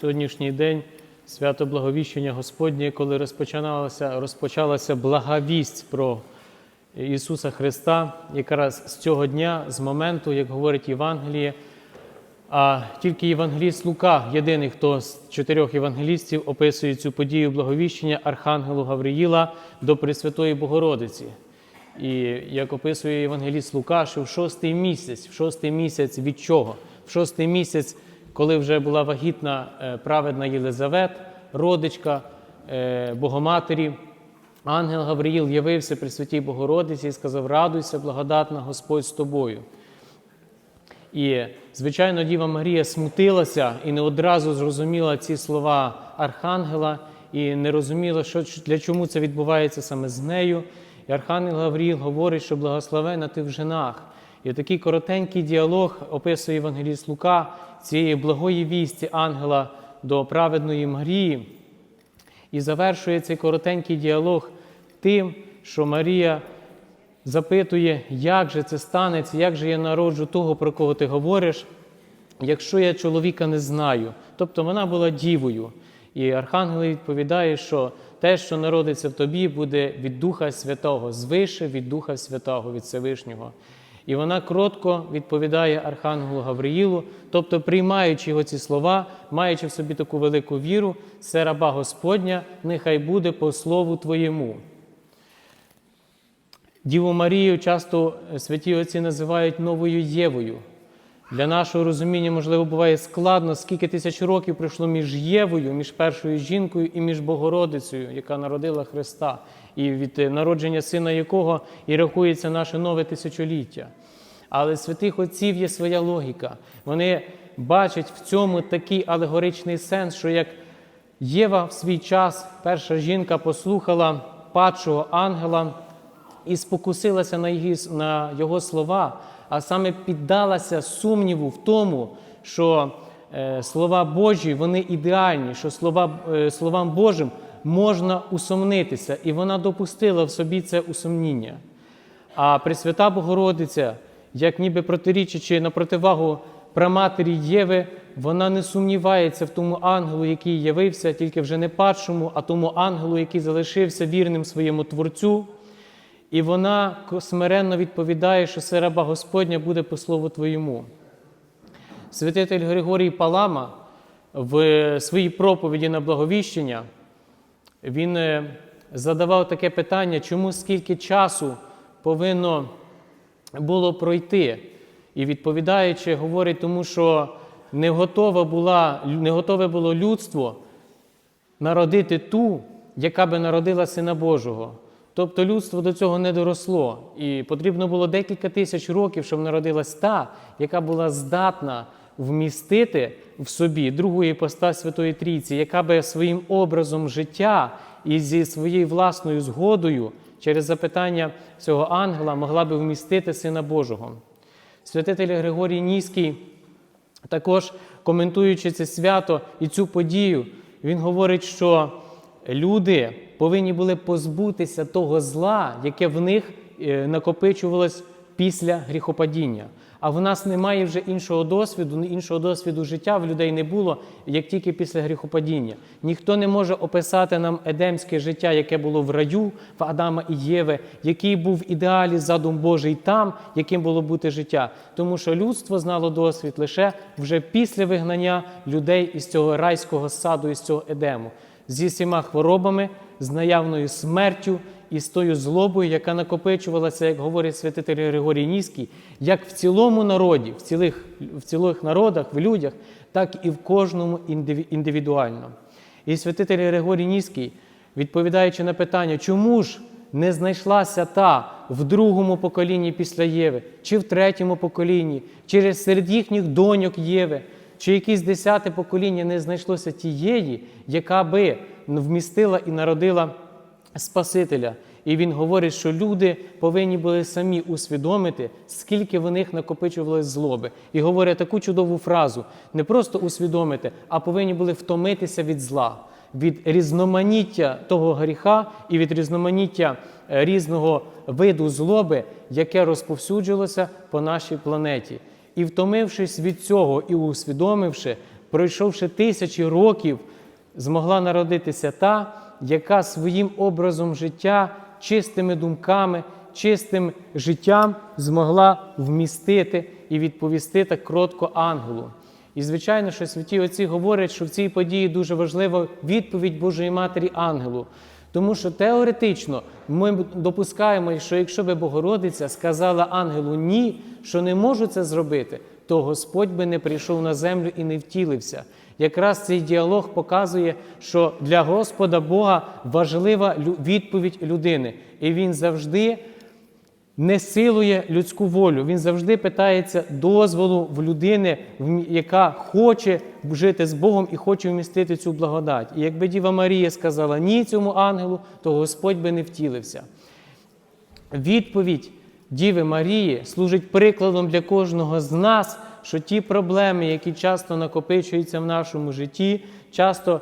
Сьогоднішній день свято Благовіщення Господнє, коли розпочиналася, розпочалася благовість про Ісуса Христа, якраз з цього дня, з моменту, як говорить Євангеліє, а тільки Євангеліст Лука, єдиний, хто з чотирьох євангелістів описує цю подію благовіщення Архангелу Гавриїла до Пресвятої Богородиці. І як описує Євангеліст Лука, що в шостий місяць, в шостий місяць від чого? В шостий місяць, коли вже була вагітна е, праведна Єлизавет, родичка е, Богоматері, ангел Гавриїл явився при святій Богородиці і сказав: Радуйся, благодатна Господь з тобою. І, звичайно, Діва Марія смутилася і не одразу зрозуміла ці слова Архангела, і не розуміла, що, для чому це відбувається саме з нею. І Архангел Гавріїл говорить, що благословена ти в женах. І такий коротенький діалог описує Євангеліст Лука цієї благої вісті ангела до праведної Марії. І завершує цей коротенький діалог тим, що Марія запитує, як же це станеться, як же я народжу того, про кого ти говориш, якщо я чоловіка не знаю. Тобто вона була дівою. І Архангел відповідає, що те, що народиться в тобі, буде від Духа Святого, звише від Духа Святого, від Всевишнього. І вона кротко відповідає Архангелу Гавриїлу, тобто, приймаючи його ці слова, маючи в собі таку велику віру, це раба Господня, нехай буде по слову Твоєму. Діву Марію часто святі отці називають новою Євою. Для нашого розуміння, можливо, буває складно, скільки тисяч років пройшло між Євою, між першою жінкою і між Богородицею, яка народила Христа, і від народження сина якого і рахується наше нове тисячоліття. Але святих отців є своя логіка. Вони бачать в цьому такий алегоричний сенс, що як Єва в свій час, перша жінка, послухала падшого ангела і спокусилася на його, слова, а саме піддалася сумніву в тому, що е, слова Божі вони ідеальні, що слова, е, словам Божим можна усомнитися, і вона допустила в собі це усомніння. А Пресвята Богородиця, як ніби протирічачи на противагу праматері Єви, вона не сумнівається в тому ангелу, який явився, тільки вже не падшому, а тому ангелу, який залишився вірним своєму Творцю. І вона смиренно відповідає, що це раба Господня буде по слову Твоєму. Святитель Григорій Палама в своїй проповіді на благовіщення він е, задавав таке питання, чому скільки часу повинно було пройти. І відповідаючи, говорить, тому що не готове, була, не готове було людство народити ту, яка би народила Сина Божого. Тобто людство до цього не доросло. І потрібно було декілька тисяч років, щоб народилась та, яка була здатна вмістити в собі другу іпостась Святої Трійці, яка би своїм образом життя і зі своєю власною згодою через запитання цього ангела могла би вмістити Сина Божого. Святитель Григорій Ніський, також коментуючи це свято і цю подію, він говорить, що люди повинні були позбутися того зла, яке в них е, накопичувалось після гріхопадіння. А в нас немає вже іншого досвіду, іншого досвіду життя в людей не було, як тільки після гріхопадіння. Ніхто не може описати нам едемське життя, яке було в раю, в Адама і Єви, який був в ідеалі задум Божий там, яким було бути життя. Тому що людство знало досвід лише вже після вигнання людей із цього райського саду, із цього едему, зі всіма хворобами, з наявною смертю і з тою злобою, яка накопичувалася, як говорить святитель Григорій Ніський, як в цілому народі, в цілих, в цілих народах, в людях, так і в кожному індивідуально. І святитель Григорій Ніський, відповідаючи на питання, чому ж не знайшлася та в другому поколінні після Єви, чи в третьому поколінні, чи серед їхніх доньок Єви, чи якесь десяте покоління не знайшлося тієї, яка би вмістила і народила Спасителя. І він говорить, що люди повинні були самі усвідомити, скільки в них накопичувалось злоби. І говорить таку чудову фразу: не просто усвідомити, а повинні були втомитися від зла, від різноманіття того гріха і від різноманіття е, різного виду злоби, яке розповсюджувалося по нашій планеті. І втомившись від цього і усвідомивши, пройшовши тисячі років, змогла народитися та, яка своїм образом життя, чистими думками, чистим життям змогла вмістити і відповісти так кротко ангелу. І, звичайно, що святі отці говорять, що в цій події дуже важлива відповідь Божої Матері ангелу. Тому що теоретично ми допускаємо, що якщо би Богородиця сказала ангелу ні, що не можу це зробити, то Господь би не прийшов на землю і не втілився. Якраз цей діалог показує, що для Господа Бога важлива відповідь людини, і він завжди не силує людську волю. Він завжди питається дозволу в людини, яка хоче жити з Богом і хоче вмістити цю благодать. І якби Діва Марія сказала ні цьому ангелу, то Господь би не втілився. Відповідь Діви Марії служить прикладом для кожного з нас, що ті проблеми, які часто накопичуються в нашому житті, часто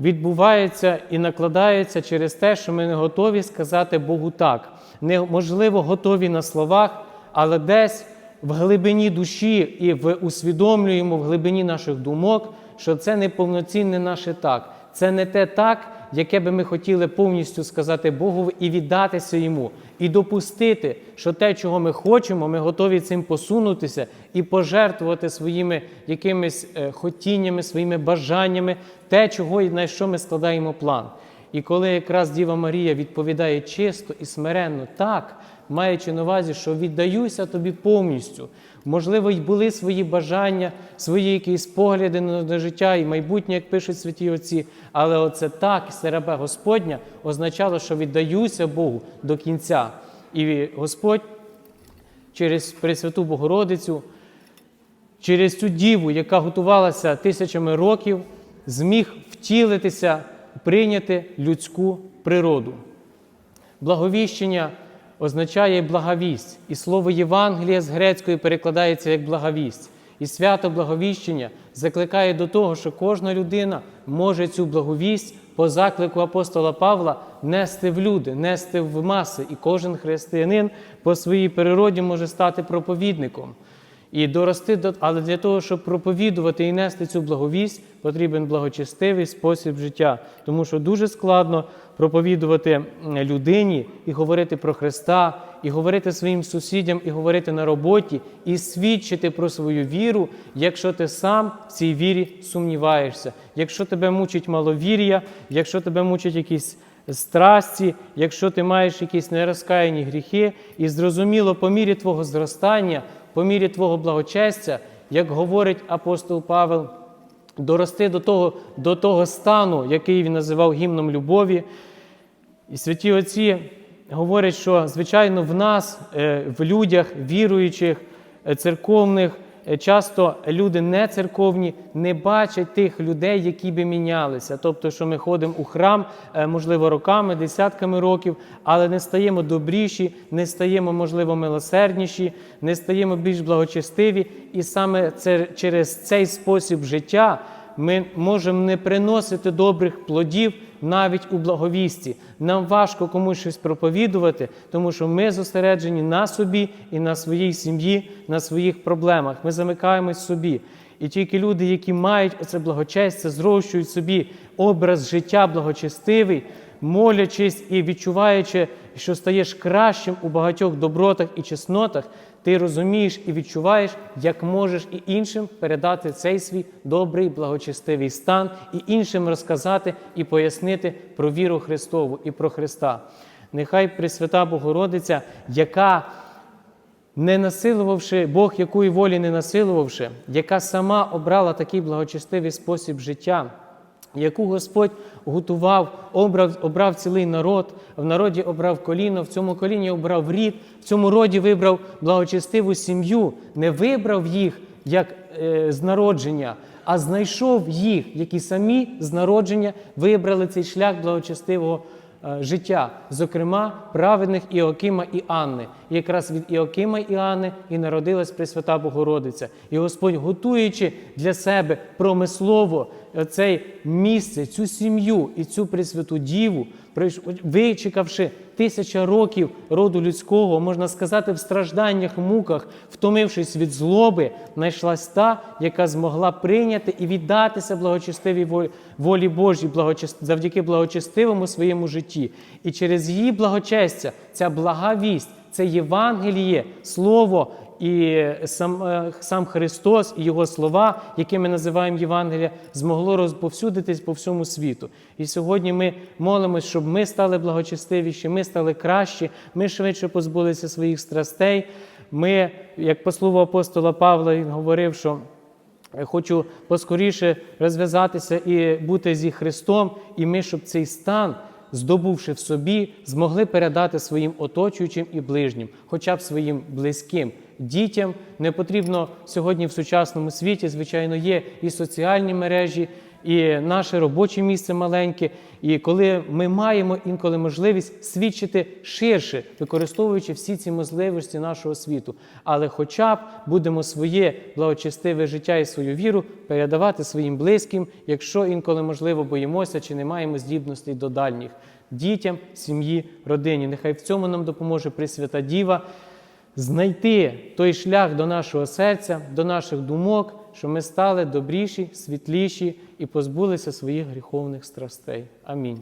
відбуваються і накладаються через те, що ми не готові сказати Богу так. Неможливо готові на словах, але десь в глибині душі і в усвідомлюємо в глибині наших думок, що це не повноцінне наше так. Це не те так, яке би ми хотіли повністю сказати Богу і віддатися йому, і допустити, що те, чого ми хочемо, ми готові цим посунутися і пожертвувати своїми якимись е, хотіннями, своїми бажаннями, те, чого і на що ми складаємо план. І коли якраз Діва Марія відповідає чисто і смиренно так, маючи на увазі, що віддаюся тобі повністю. Можливо, й були свої бажання, свої якісь погляди на життя і майбутнє, як пишуть святі отці. Але оце так, серебе Господня, означало, що віддаюся Богу до кінця. І Господь через Пресвяту Богородицю, через цю діву, яка готувалася тисячами років, зміг втілитися, прийняти людську природу. Благовіщення означає благовість, і слово Євангелія з грецької перекладається як благовість. І свято благовіщення закликає до того, що кожна людина може цю благовість по заклику апостола Павла нести в люди, нести в маси. І кожен християнин по своїй природі може стати проповідником. І дорости до, але для того, щоб проповідувати і нести цю благовість, потрібен благочестивий спосіб життя, тому що дуже складно проповідувати людині і говорити про Христа, і говорити своїм сусідям, і говорити на роботі, і свідчити про свою віру, якщо ти сам в цій вірі сумніваєшся, якщо тебе мучить маловір'я, якщо тебе мучать якісь страсті, якщо ти маєш якісь нерозкаяні гріхи, і зрозуміло, по мірі твого зростання, по мірі твого благочестя, як говорить апостол Павел, дорости до того, до того стану, який він називав гімном любові. І святі отці говорять, що звичайно в нас, е, в людях, віруючих, е, церковних, часто люди не церковні не бачать тих людей, які би мінялися. Тобто, що ми ходимо у храм, е, можливо, роками, десятками років, але не стаємо добріші, не стаємо, можливо, милосердніші, не стаємо більш благочестиві. І саме це через цей спосіб життя ми можемо не приносити добрих плодів навіть у благовісті. Нам важко комусь щось проповідувати, тому що ми зосереджені на собі і на своїй сім'ї, на своїх проблемах. Ми замикаємось собі. І тільки люди, які мають оце благочестя, зрощують собі образ життя благочестивий, молячись і відчуваючи, що стаєш кращим у багатьох добротах і чеснотах, ти розумієш і відчуваєш, як можеш і іншим передати цей свій добрий благочестивий стан, і іншим розказати і пояснити про віру Христову і про Христа. Нехай Пресвята Богородиця, яка не насилувавши Бог, якої волі не насилувавши, яка сама обрала такий благочестивий спосіб життя, яку Господь готував, обрав, обрав цілий народ, в народі обрав коліно, в цьому коліні обрав рід, в цьому роді вибрав благочестиву сім'ю, не вибрав їх як е, з народження, а знайшов їх, які самі з народження вибрали цей шлях благочестивого е, життя, зокрема праведних Іокима і Анни. Якраз від Іокима і Анни і народилась Пресвята Богородиця. І Господь, готуючи для себе промислово це місце, цю сім'ю і цю Пресвяту Діву, вичекавши тисяча років роду людського, можна сказати, в стражданнях, муках, втомившись від злоби, знайшлась та, яка змогла прийняти і віддатися благочестивій волі Божій, завдяки благочестивому своєму житті. І через її благочестя, ця блага вість, це Євангеліє, Слово і сам, е, сам Христос і Його слова, які ми називаємо Євангелія, змогло розповсюдитись по всьому світу. І сьогодні ми молимось, щоб ми стали благочестивіші, ми стали кращі, ми швидше позбулися своїх страстей. Ми, як по слову апостола Павла, він говорив, що Хочу поскоріше розв'язатися і бути зі Христом, і ми, щоб цей стан, здобувши в собі, змогли передати своїм оточуючим і ближнім, хоча б своїм близьким дітям. Не потрібно сьогодні в сучасному світі, звичайно, є і соціальні мережі, і наше робоче місце маленьке. І коли ми маємо інколи можливість свідчити ширше, використовуючи всі ці можливості нашого світу, але хоча б будемо своє благочестиве життя і свою віру передавати своїм близьким, якщо інколи можливо боїмося чи не маємо здібностей до дальніх дітям, сім'ї, родині. Нехай в цьому нам допоможе Пресвята Діва знайти той шлях до нашого серця, до наших думок, щоб ми стали добріші, світліші і позбулися своїх гріховних страстей. Амінь.